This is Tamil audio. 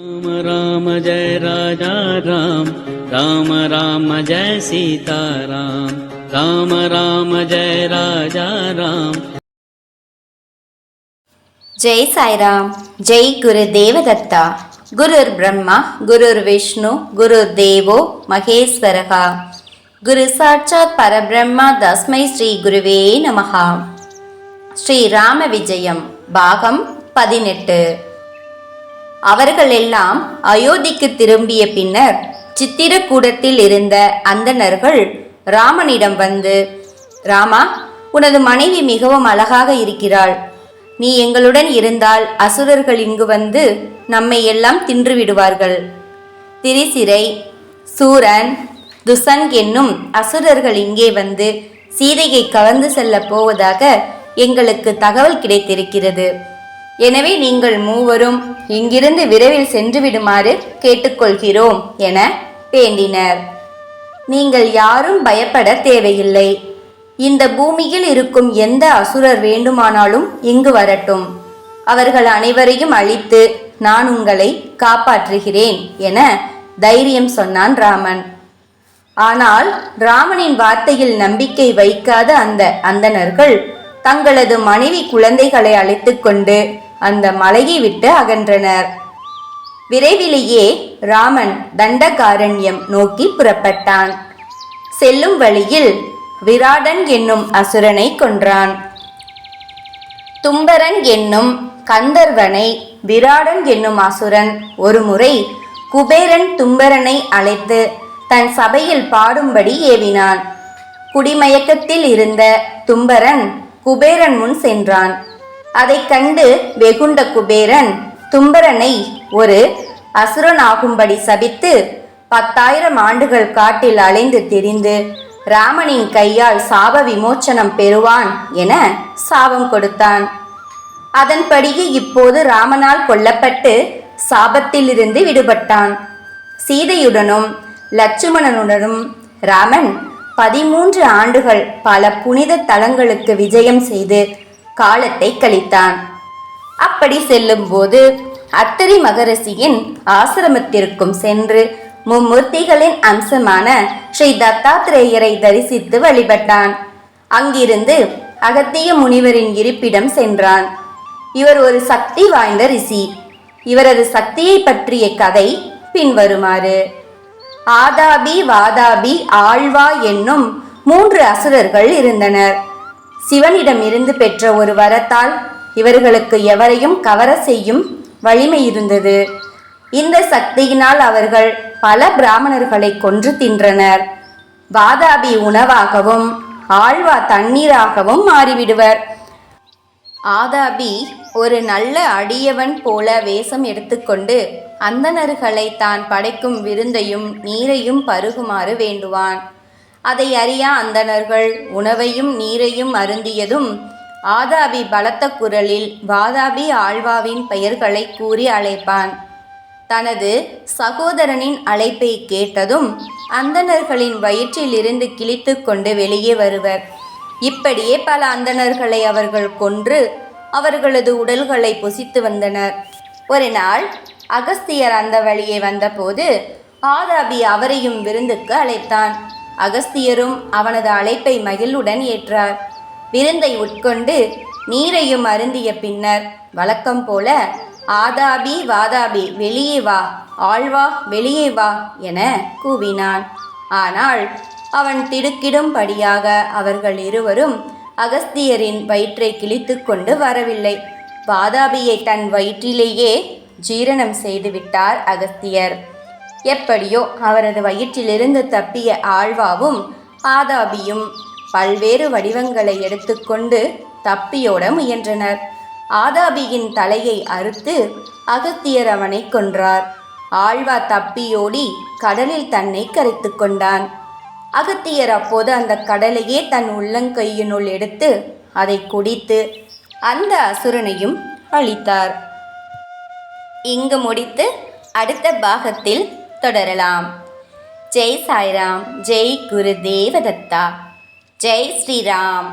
राम राम जय राजा राम राम राम जय सीता राम राम राम जय राजा राम। जय साईराम जय गुरुदेवदत्ता। गुरुर्ब्रह्मा गुरुर्विष्णु गुरुसाक्षात् परब्रह्म तस्मै श्रीगुरुवे नमः। श्रीरामविजयं भागं पदिनेट्। அவர்களெல்லாம் அயோத்திக்கு திரும்பிய பின்னர் சித்திரக்கூடத்தில் இருந்த அந்தணர்கள் ராமனிடம் வந்து ராமா உனது மனைவி மிகவும் அழகாக இருக்கிறாள். நீ எங்களுடன் இருந்தால் அசுரர்கள் இங்கு வந்து நம்மை எல்லாம் தின்று விடுவார்கள். திரிசிரை சூரன் துசன் என்னும் அசுரர்கள் இங்கே வந்து சீதையை கவர்ந்து செல்லப் போவதாக எங்களுக்கு தகவல் கிடைத்திருக்கிறது. எனவே நீங்கள் மூவரும் இங்கிருந்து விரைவில் சென்று விடுமாறு கேட்டுக்கொள்கிறோம் என வேண்டினர். நீங்கள் யாரும் பயப்பட தேவையில்லை. இந்த பூமியில் இருக்கும் எந்த அசுரர் வேண்டுமானாலும் இங்கு வரட்டும். அவர்கள் அனைவரையும் அழித்து நான் உங்களை காப்பாற்றுகிறேன் என தைரியம் சொன்னான் ராமன். ஆனால் ராமனின் வார்த்தையில் நம்பிக்கை வைக்காத அந்த அந்தணர்கள் தங்களது மனைவி குழந்தைகளை அழைத்து கொண்டு அந்த மலையை விட்டு அகன்றனர். விரைவிலேயே ராமன் தண்டகாரண்யம் நோக்கி புறப்பட்டான். செல்லும் வழியில் விராடன் என்னும் அசுரனை கொன்றான். தும்பரன் என்னும் கந்தர்வனை விராடன் என்னும் அசுரன் ஒருமுறை குபேரன் தும்பரனை அழைத்து தன் சபையில் பாடும்படி ஏவினான். குடிமயக்கத்தில் இருந்த தும்பரன் குபேரன் முன் சென்றான். அதைக் கண்டு வெகுண்ட குபேரன் தும்பரனை ஒரு அசுரனாகும்படி சபித்து பத்தாயிரம் ஆண்டுகள் காட்டில் அலைந்து திரிந்து ராமனின் கையால் சாப விமோச்சனம் பெறுவான் என சாபம் கொடுத்தான். அதன்படியே இப்போது ராமனால் கொல்லப்பட்டு சாபத்திலிருந்து விடுபட்டான். சீதையுடனும் லட்சுமணனுடனும் ராமன் பதிமூன்று ஆண்டுகள் பல புனித தலங்களுக்கு விஜயம் செய்து காலத்தை கழித்தான். அப்படி செல்லும்போது அத்தரி மகரிஷியின் ஆசிரமத்திற்கும் சென்று மும்மூர்த்திகளின் அம்சமான ஸ்ரீ தத்தாத்திரேயரை தரிசித்து வழிபட்டான். அங்கிருந்து அகத்திய முனிவரின் இருப்பிடம் சென்றான். இவர் ஒரு சக்தி வாய்ந்த ரிஷி. இவரது சக்தியை பற்றிய கதை பின்வருமாறு. ஆதாபி வாதாபி ஆழ்வா என்னும் மூன்று அசுரர்கள் இருந்தனர். சிவனிடமிருந்து பெற்ற ஒரு வரத்தால் இவர்களுக்கு எவரையும் கவர செய்யும் வலிமை இருந்தது. இந்த சக்தியினால் அவர்கள் பல பிராமணர்களை கொன்று தின்றனர். வாதாபி உணவாகவும் ஆழ்வா தண்ணீராகவும் மாறிவிடுவர். ஆதாபி ஒரு நல்ல அடியவன் போல வேஷம் எடுத்துக்கொண்டு அந்தணர்களை தான் படைக்கும் விருந்தையும் நீரையும் பருகுமாறு வேண்டுவான். அதை அறியா அந்தணர்கள் உணவையும் நீரையும் அருந்தியதும் ஆதாபி பலத்த குரலில் வாதாபி ஆழ்வாவின் பெயர்களை கூறி அழைப்பான். தனது சகோதரனின் அழைப்பை கேட்டதும் அந்தணர்களின் வயிற்றிலிருந்து கிழித்து கொண்டு வெளியே வருவர். இப்படியே பல அந்தணர்களை அவர்கள் கொன்று அவர்களது உடல்களை புசித்து வந்தனர். ஒரு நாள் அகஸ்தியர் அந்த வழியே வந்தபோது ஆதாபி அவரையும் விருந்துக்கு அழைத்தான். அகஸ்தியரும் அவனது அழைப்பை மகிழ்வுடன் ஏற்றார். விருந்தை உட்கொண்டு நீரையும் அருந்திய பின்னர் வழக்கம் போல ஆதாபி வாதாபி வெளியே வா ஆழ்வா வெளியே வா என கூவினான். ஆனால் அவன் திடுக்கிடும்படியாக அவர்கள் இருவரும் அகஸ்தியரின் வயிற்றை கிழித்து கொண்டு வரவில்லை. வாதாபியை தன் வயிற்றிலேயே ஜீரணம் செய்துவிட்டார் அகஸ்தியர். எப்படியோ அவரது வயிற்றிலிருந்து தப்பிய ஆழ்வாவும் ஆதாபியும் பல்வேறு வடிவங்களை எடுத்துக்கொண்டு தப்பியோட முயன்றனர். ஆதாபியின் தலையை அறுத்து அகத்தியர் அவனை கொன்றார். ஆழ்வா தப்பியோடி கடலில் தன்னை கரைத்து கொண்டான். அகத்தியர் அப்போது அந்த கடலையே தன் உள்ளங்கையினுள் எடுத்து அதை குடித்து அந்த அசுரனையும் அழித்தார். இங்கு முடித்து அடுத்த பாகத்தில் தொடரலாம். ஜெய் சாய்ராம் ஜெய் குரு தேவதத்தா ஜெய் ஸ்ரீராம்.